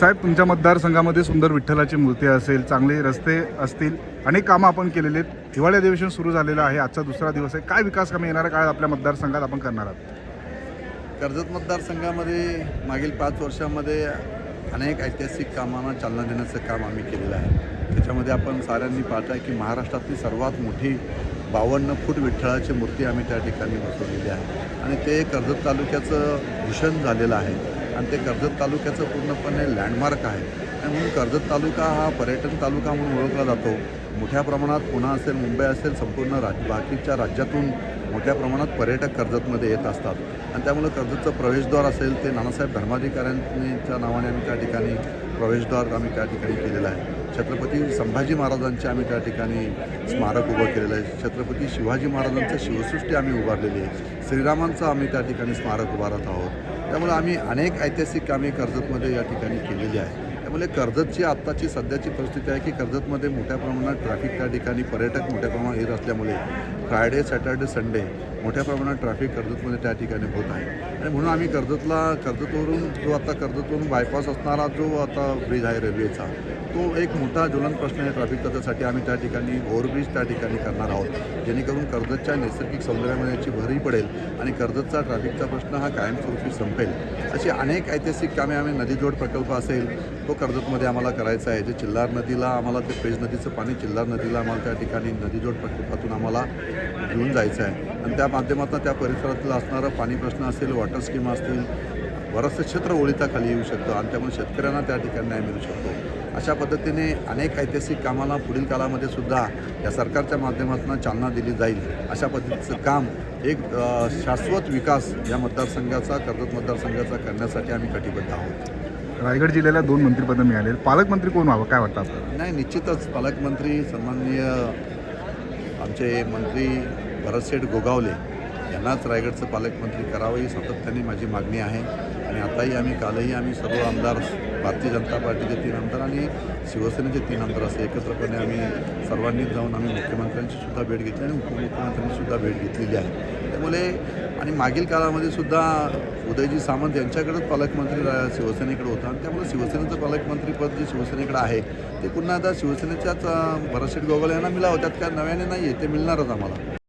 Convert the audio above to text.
साहेब तुमच्या मतदारसंघामध्ये सुंदर विठ्ठलाची मूर्ती असेल चांगले रस्ते असतील अनेक कामं आपण केलेले आहेत. हिवाळी अधिवेशन सुरू झालेलं आहे. आजचा दुसरा दिवस आहे. काय विकास कामे येणाऱ्या काळात आपल्या मतदारसंघात आपण करणार आहात? कर्जत मतदारसंघामध्ये मागील पाच वर्षामध्ये अनेक ऐतिहासिक कामांना चालना देण्याचं काम आम्ही केलेलं आहे. त्याच्यामध्ये आपण साऱ्यांनी पाहत आहे की महाराष्ट्रातली सर्वात मोठी बावन्न फूट विठ्ठलाची मूर्ती आम्ही त्या ठिकाणी बसवलेली आहे. आणि ते कर्जत तालुक्याचं भूषण झालेलं आहे. आणि ते कर्जत तालुक्याचं पूर्णपणे लँडमार्क आहे. आणि म्हणून कर्जत तालुका हा पर्यटन तालुका म्हणून ओळखला जातो. मोठ्या प्रमाणात पुणे असेल मुंबई असेल संपूर्ण राज बाकीच्या राज्यातून मोठ्या प्रमाणात पर्यटक कर्जतमध्ये येत असतात. आणि त्यामुळे कर्जतचं प्रवेशद्वार असेल ते नानासाहेब धर्माधिकाऱ्यांच्या नावाने आम्ही त्या ठिकाणी प्रवेशद्वार आम्ही त्या ठिकाणी केलेलं आहे. छत्रपती संभाजी महाराजांचे आम्ही त्या ठिकाणी स्मारक उभं केलेलं आहे. छत्रपती शिवाजी महाराजांचं शिवसृष्टी आम्ही उभारलेली आहे. श्रीरामांचं आम्ही त्या ठिकाणी स्मारक उभारत आहोत. त्यामुळे आम्ही अनेक ऐतिहासिक कामे कर्जतमध्ये या ठिकाणी केलेली आहे त्यामुळे कर्जतची आत्ताची सध्याची परिस्थिती आहे की कर्जतमध्ये मोठ्या प्रमाणात ट्रॅफिक त्या ठिकाणी पर्यटक मोठ्या प्रमाणात येत असल्यामुळे फ्रायडे सॅटर्डे संडे मोठ्या प्रमाणात ट्रॅफिक कर्जतमध्ये त्या ठिकाणी होत आहे. आणि म्हणून आम्ही कर्जतला कर्जतवरून जो आता कर्जतवरून बायपास असणारा जो आता ब्रिज आहे रेल्वेचा तो एक मोठा ज्वलन प्रश्न आहे ट्रॅफिकचा त्यासाठी आम्ही त्या ठिकाणी ओव्हरब्रिज त्या ठिकाणी करणार आहोत. जेणेकरून कर्जतच्या नैसर्गिक सौंदर्यामध्ये याची भरही पडेल आणि कर्जतचा ट्रॅफिकचा प्रश्न हा कायमस्वरूपी संपेल. अशी अनेक ऐतिहासिक कामे आम्ही नदीजोड प्रकल्प असेल तो कर्जतमध्ये आम्हाला करायचा आहे. जे चिल्लार नदीला आम्हाला ते पेज नदीचं पाणी चिल्लार नदीला आम्हाला त्या ठिकाणी नदीजोड प्रकल्पातून आम्हाला घेऊन जायचं आहे. आणि त्या माध्यमातून त्या परिसरातलं असणारं पाणी प्रश्न असेल वॉटर स्कीम असतील बरंचसं क्षेत्र ओळीताखाली येऊ शकतं आणि त्यामुळे शेतकऱ्यांना त्या ठिकाणी न्याय मिळू शकतो. अशा पद्धतीने अनेक ऐतिहासिक कामाला पुढील काळामध्ये सुद्धा या सरकारच्या माध्यमातून चालना दिली जाईल. अशा पद्धतीचं काम एक शाश्वत विकास या मतदारसंघाचा कर्जत मतदारसंघाचा करण्यासाठी आम्ही कटिबद्ध आहोत. रायगड जिल्ह्याला दोन मंत्रिपदं मिळाले पालकमंत्री कोण व्हावं? काय वाटतं आपल्याला? नाही निश्चितच पालकमंत्री सन्माननीय आमचे मंत्री भरतशेठ गोगावले यांनाच रायगडचं पालकमंत्री करावं ही सातत्याने माझी मागणी आहे. आणि आताही आम्ही कालही आम्ही सर्व आमदार भारतीय जनता पार्टीचे तीन आमदार आणि शिवसेनेचे तीन आमदार असे एकत्रपणे आम्ही सर्वांनी जाऊन आम्ही मुख्यमंत्र्यांची सुद्धा भेट घेतली आणि उपमुख्यमंत्र्यांची सुद्धा भेट घेतलेली आहे. त्यामुळे आणि मागील काळामध्ये सुद्धा उदयजी सामंत यांच्याकडंच पालकमंत्री रा- शिवसेनेकडे होता. आणि त्यामुळे शिवसेनेचं पालकमंत्रीपद जे शिवसेनेकडे आहे ते पुन्हा आता शिवसेनेच्याच भरतशेठ गोगोले यांना मिळावं. त्यात काय नव्याने नाही आहे ते मिळणारच आम्हाला.